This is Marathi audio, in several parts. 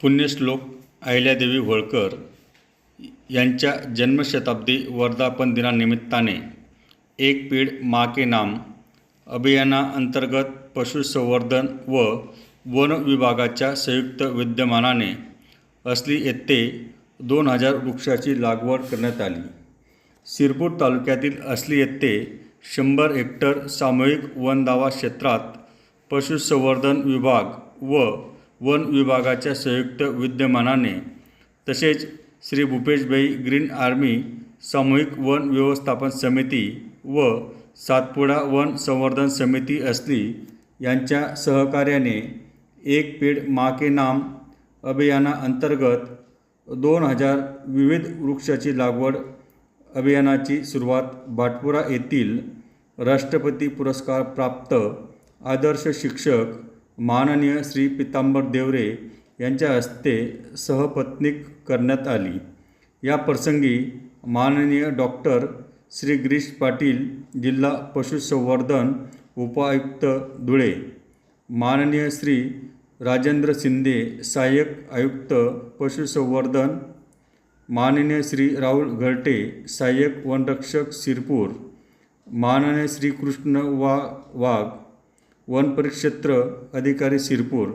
पुण्यश्लोक अहिल्यादेवी होळकर यांच्या जन्मशताब्दी वर्धापन दिनानिमित्ताने एक पीड मा के नाम अभियानाअंतर्गत पशुसंवर्धन व वन विभागाच्या संयुक्त विद्यमानाने असली येथे दोन हजार वृक्षाची लागवड करण्यात आली. सिरपूर तालुक्यातील असली येथे शंभर हेक्टर सामूहिक वन दावा क्षेत्रात पशुसंवर्धन विभाग व वन विभागाच्या संयुक्त विद्यमानाने तसेच श्री भूपेशभाई ग्रीन आर्मी सामूहिक वन व्यवस्थापन समिती व सातपुडा वन संवर्धन समिती असली यांच्या सहकार्याने एक पेड मा के नाम अभियानाअंतर्गत दोन हजार विविध वृक्षाची लागवड अभियानाची सुरुवात भाटपुरा येथील राष्ट्रपती पुरस्कार प्राप्त आदर्श शिक्षक माननीय श्री पितांबर देवरे यांच्या हस्ते सहपत्नीक करण्यात आली. या प्रसंगी माननीय डॉक्टर श्री गिरीश पाटील जिल्हा पशुसंवर्धन उपायुक्त धुळे माननीय श्री राजेंद्र शिंदे सहाय्यक आयुक्त पशुसंवर्धन माननीय श्री राहुल घरटे सहाय्यक वनरक्षक शिरपूर माननीय श्री कृष्ण वा वाघ वन परिक्षेत्र अधिकारी शिरपूर.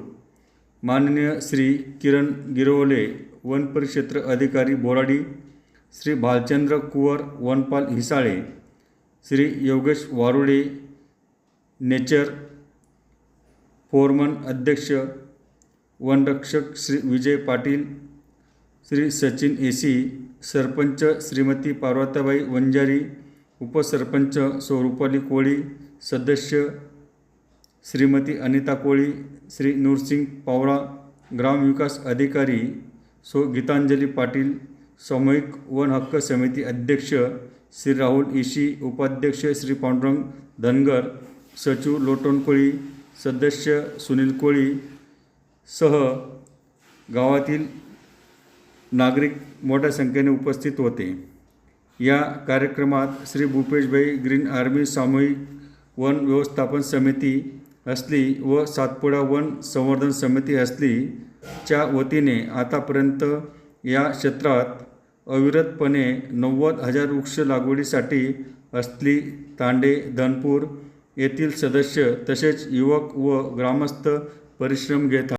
माननीय श्री किरण गिरवले वन परिक्षेत्र अधिकारी बोराडी श्री भालचंद्र कुवर वनपाल हिसाळे श्री योगेश वारुडे नेचर फोरमन अध्यक्ष वनरक्षक श्री विजय पाटील श्री सचिन एसी सरपंच श्रीमती पार्वताबाई वंजारी उपसरपंच स्वरूपाली कोळी सदस्य श्रीमती अनिता कोळी श्री नूरसिंग पावळा ग्रामविकास अधिकारी सो गीतांजली पाटील सामूहिक वन हक्क समिती अध्यक्ष श्री राहुल इशी उपाध्यक्ष श्री पांडुरंग धनगर सचिव लोटन कोळी सदस्य सुनील कोळी सह गावातील नागरिक मोठ्या संख्येने उपस्थित होते. या कार्यक्रमात श्री भूपेशभाई ग्रीन आर्मी सामूहिक वन व्यवस्थापन समिती असली व सातपुडा वन संवर्धन समिती असली च्या वतीने आतापर्यंत या क्षेत्रात अविरतपणे नव्वद हजार वृक्ष लागवडीसाठी असली तांडे धनपूर येथील सदस्य तसेच युवक व ग्रामस्थ परिश्रम घेत